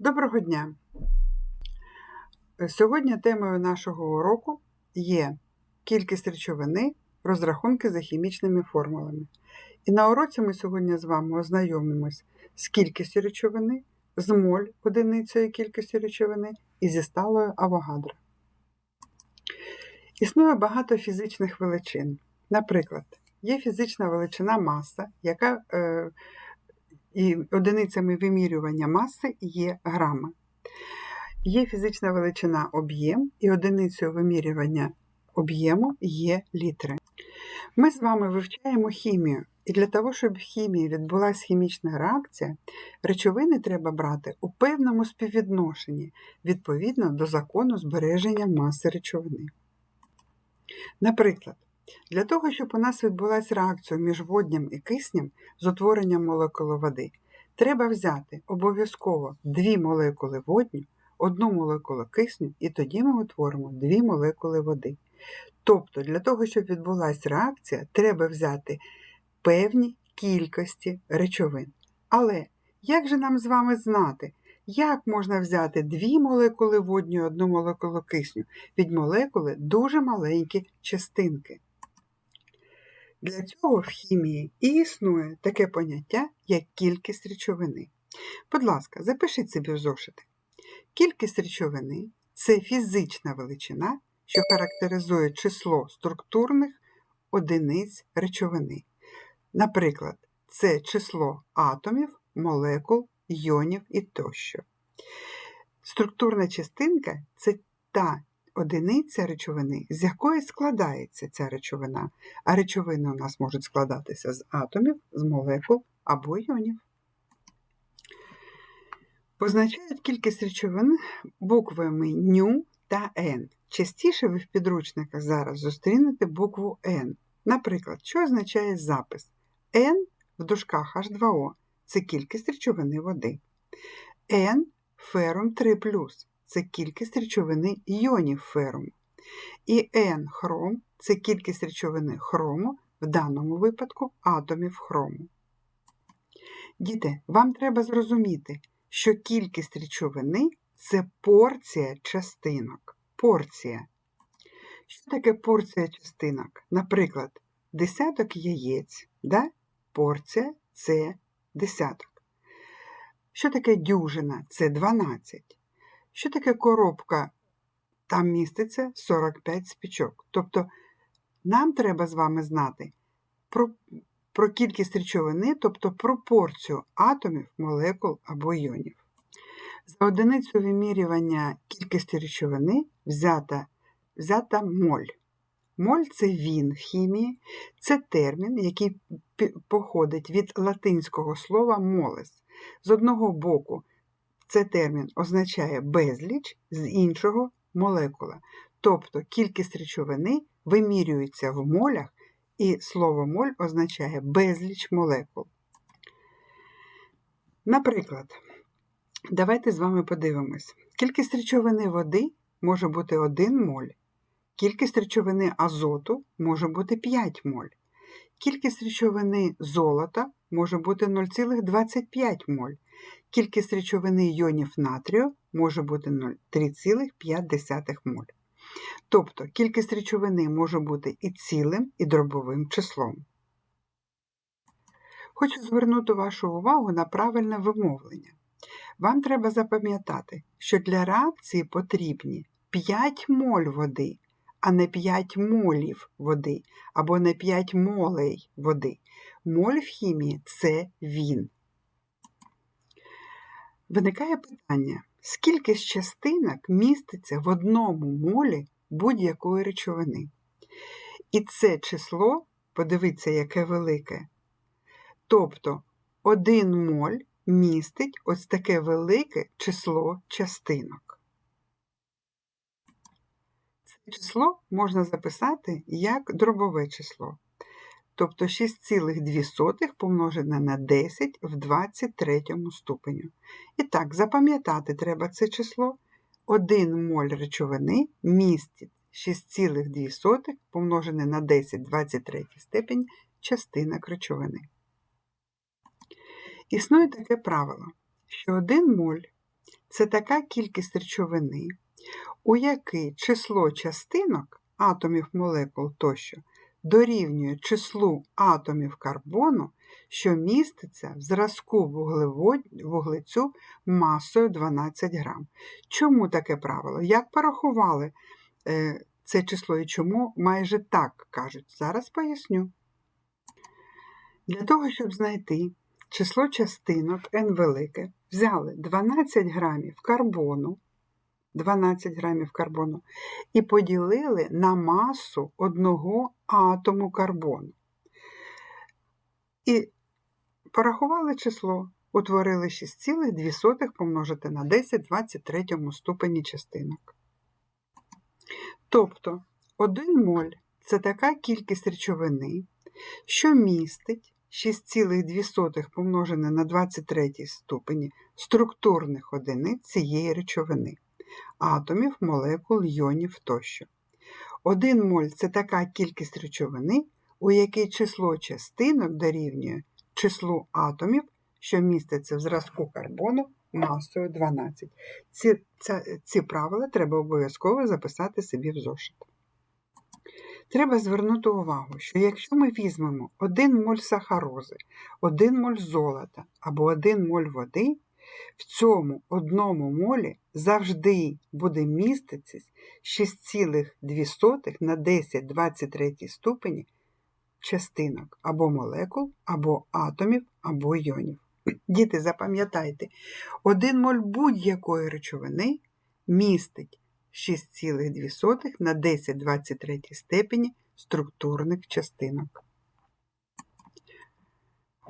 Доброго дня! Сьогодні темою нашого уроку є кількість речовини, розрахунки за хімічними формулами. І на уроці ми сьогодні з вами ознайомимось з кількістю речовини, з моль одиницею кількості речовини і зі сталою Авогадро. Існує багато фізичних величин. Наприклад, є фізична величина маса, яка е, і одиницями вимірювання маси є грами. Є фізична величина об'єм, і одиницею вимірювання об'єму є літри. Ми з вами вивчаємо хімію, і для того, щоб в хімії відбулася хімічна реакція, речовини треба брати у певному співвідношенні відповідно до закону збереження маси речовини. Наприклад, для того, щоб у нас відбулася реакція між водням і киснем з утворенням молекули води, треба взяти обов'язково дві молекули водню, одну молекулу кисню, і тоді ми утворимо дві молекули води. Тобто, для того, щоб відбулася реакція, треба взяти певні кількості речовин. Але як же нам з вами знати, як можна взяти дві молекули водню і одну молекулу кисню? Від молекули дуже маленькі частинки. Для цього в хімії і існує таке поняття, як кількість речовини. Будь ласка, запишіть собі в зошити. Кількість речовини це фізична величина, що характеризує число структурних одиниць речовини. Наприклад, це число атомів, молекул, йонів і тощо. Структурна частинка це та одиниця речовини, з якої складається ця речовина, а речовини у нас можуть складатися з атомів, з молекул або йонів. Позначають кількість речовин буквами ню та Н. Частіше ви в підручниках зараз зустрінете букву Н. Наприклад, що означає запис? N в дужках H2O це кількість речовини води. N ферум 3 це кількість речовини іонів феруму. І N хром це кількість речовини хрому, в даному випадку атомів хрому. Діти, вам треба зрозуміти, що кількість речовини це порція частинок. Порція. Що таке порція частинок? Наприклад, десяток яєць, да? порція це десяток. Що таке дюжина? Це 12. Що таке коробка? Там міститься 45 спічок. Тобто нам треба з вами знати про про кількість речовини, тобто пропорцію атомів, молекул або іонів. За одиницю вимірювання кількості речовини взята, взята моль. Моль це він в хімії, це термін, який походить від латинського слова молес. З одного боку, це термін означає безліч, з іншого молекула. Тобто кількість речовини вимірюється в молях, і слово моль означає безліч молекул. Наприклад, давайте з вами подивимось: кількість речовини води може бути 1 моль, кількість речовини азоту може бути 5 моль, кількість речовини золота може бути 0,25 моль, кількість речовини йонів натрію може бути 3,5 моль. Тобто кількість речовини може бути і цілим, і дробовим числом. Хочу звернути вашу увагу на правильне вимовлення. Вам треба запам'ятати, що для реакції потрібні 5 моль води, а не 5 молів води, або не 5 молей води. Моль в хімії це він. Виникає питання, скільки з частинок міститься в одному молі будь-якої речовини? І це число, подивіться, яке велике. Тобто один моль містить ось таке велике число частинок. Це число можна записати як дробове число. Тобто 6,2 помножене на 10 в 23 ступеню. І так, запам'ятати треба це число. 1 моль речовини містить 6,2 помножене на 10 в 23 степень частинок речовини. Існує таке правило, що 1 моль це така кількість речовини, у якій число частинок атомів молекул тощо дорівнює числу атомів карбону, що міститься в зразку вуглецю масою 12 грам. Чому таке правило? Як порахували е, це число і чому майже так кажуть? Зараз поясню. Для того, щоб знайти число частинок n велике, взяли 12 грамів карбону, 12 грамів карбону і поділили на масу одного атому карбону. І порахували число, утворили 6,2 помножити на 10 в 23 ступені частинок. Тобто 1 моль це така кількість речовини, що містить 6,2 помножене на 23 ступені структурних одиниць цієї речовини, атомів, молекул, йонів тощо. 1 моль це така кількість речовини, у якій число частинок дорівнює числу атомів, що міститься в зразку карбону масою 12. Ці, ця- ці правила треба обов'язково записати собі в зошит. Треба звернути увагу, що якщо ми візьмемо 1 моль сахарози, 1 моль золота або 1 моль води, в цьому одному молі завжди буде міститись 6,2 на 10 23 ступені частинок або молекул, або атомів, або йонів. Діти, запам'ятайте, 1 моль будь-якої речовини містить 6,2 на 10 23 степені структурних частинок.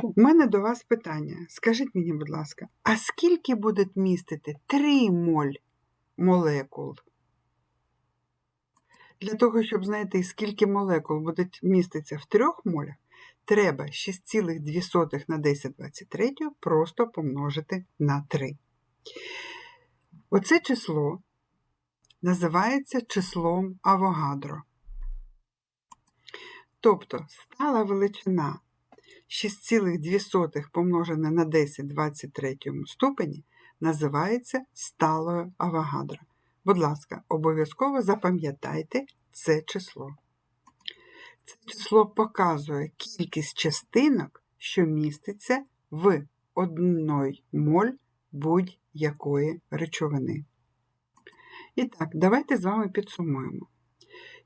У мене до вас питання. Скажіть мені, будь ласка, а скільки буде містити 3 моль молекул? Для того, щоб знайти, скільки молекул буде міститься в 3 молях, треба 6,2 на 10 23 просто помножити на 3. Оце число називається числом Авогадро. Тобто стала величина 6,2 помножене на 10 23 ступені називається сталою Авогадро. Будь ласка, обов'язково запам'ятайте це число. Це число показує кількість частинок, що міститься в одній моль будь-якої речовини. І так, давайте з вами підсумуємо.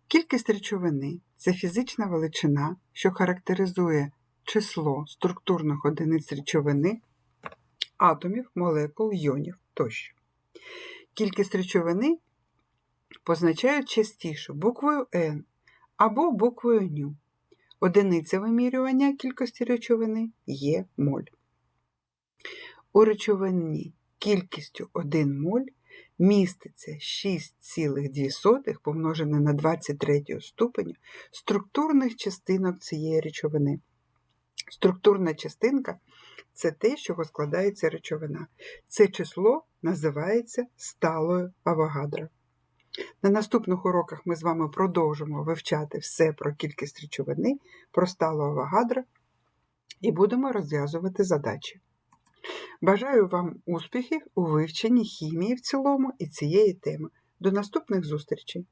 Кількість речовини це фізична величина, що характеризує число структурних одиниць речовини, атомів, молекул, йонів тощо. Кількість речовини позначають частіше буквою N або буквою ню. Одиниця вимірювання кількості речовини є моль. У речовині кількістю 1 моль міститься 6,2 помножене на 23 ступеню структурних частинок цієї речовини. Структурна частинка це те, з чого складається речовина. Це число називається сталою Авогадро. На наступних уроках ми з вами продовжимо вивчати все про кількість речовини, про сталу Авогадро і будемо розв'язувати задачі. Бажаю вам успіхів у вивченні хімії в цілому і цієї теми. До наступних зустрічей!